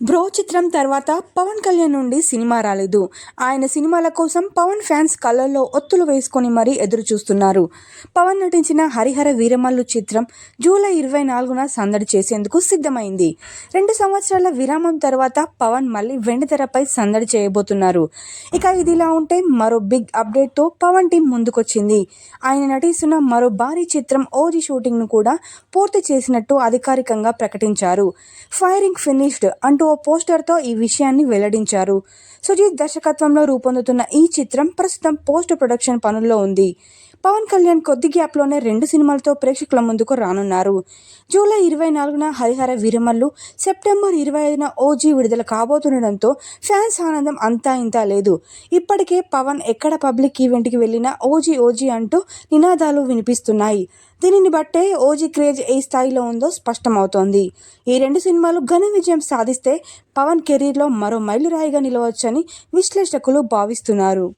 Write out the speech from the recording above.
Bro చిత్రం తర్వాత పవన్ కళ్యాణ్ నుండి సినిమా రాలేదు. ఆయన సినిమాల కోసం పవన్ ఫ్యాన్స్ కళ్ళల్లో ఒత్తులు వేసుకొని మరీ ఎదురు చూస్తున్నారు పవన్ నటించిన హరిహర వీరమల్లు చిత్రం జూలై ఇరవై నాలుగున సందడి చేసేందుకు సిద్ధమైంది. రెండు సంవత్సరాల విరామం తర్వాత పవన్ మళ్ళీ వెండితెరపై సందడి చేయబోతున్నారు. ఇక ఇదిలా ఉంటే మరో బిగ్ అప్డేట్తో పవన్ టీం ముందుకొచ్చింది. ఆయన నటిస్తున్న మరో భారీ చిత్రం ఓజీ షూటింగ్ను కూడా పూర్తి చేసినట్టు అధికారికంగా ప్రకటించారు. ఫైరింగ్ ఫినిష్డ్ అంటూ ఓ పోస్టర్తో ఈ విషయాన్ని వెల్లడించారు. సుజీత్ దర్శకత్వంలో రూపొందుతున్న ఈ చిత్రం ప్రస్తుతం పోస్ట్ ప్రొడక్షన్ పనుల్లో ఉంది. పవన్ కళ్యాణ్ కొద్ది గ్యాప్లోనే రెండు సినిమాలతో ప్రేక్షకుల ముందుకు రానున్నారు. జూలై ఇరవై నాలుగున హరిహర వీరమల్లు సెప్టెంబర్ ఇరవై ఐదున ఓజీ విడుదల కాబోతుండడంతో ఫ్యాన్స్ ఆనందం అంతా ఇంతా లేదు. ఇప్పటికే పవన్ ఎక్కడ పబ్లిక్ ఈవెంట్కి వెళ్ళినా ఓజీ ఓజీ అంటూ నినాదాలు వినిపిస్తున్నాయి. దీనిని బట్టే ఓజీ క్రేజ్ ఏ స్థాయిలో ఉందో స్పష్టమవుతోంది. ఈ రెండు సినిమాలు ఘన విజయం సాధిస్తే పవన్ కెరీర్లో మరో మైలురాయిగా నిలవచ్చని విశ్లేషకులు భావిస్తున్నారు.